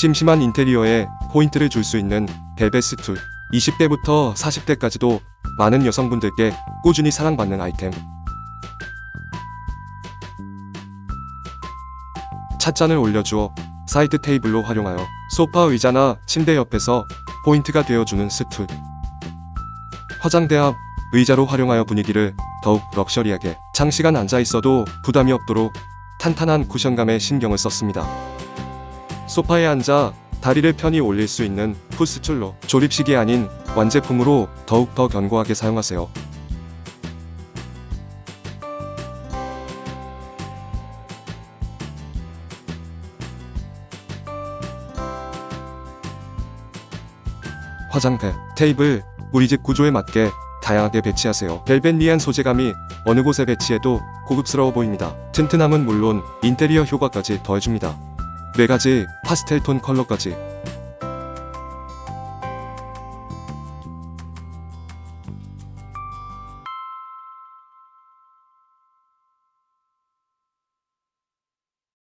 심심한 인테리어에 포인트를 줄 수 있는 벨벳 스툴. 20대부터 40대까지도 많은 여성분들께 꾸준히 사랑받는 아이템. 찻잔을 올려주어 사이드 테이블로 활용하여 소파 의자나 침대 옆에서 포인트가 되어주는 스툴. 화장대 앞 의자로 활용하여 분위기를 더욱 럭셔리하게 장시간 앉아 있어도 부담이 없도록 탄탄한 쿠션감에 신경을 썼습니다. 소파에 앉아 다리를 편히 올릴 수 있는 풋스툴로 조립식이 아닌 완제품으로 더욱 더 견고하게 사용하세요. 화장대, 테이블, 우리 집 구조에 맞게 다양하게 배치하세요. 벨벳 리안 소재감이 어느 곳에 배치해도 고급스러워 보입니다. 튼튼함은 물론 인테리어 효과까지 더해줍니다. 네 가지 파스텔 톤 컬러까지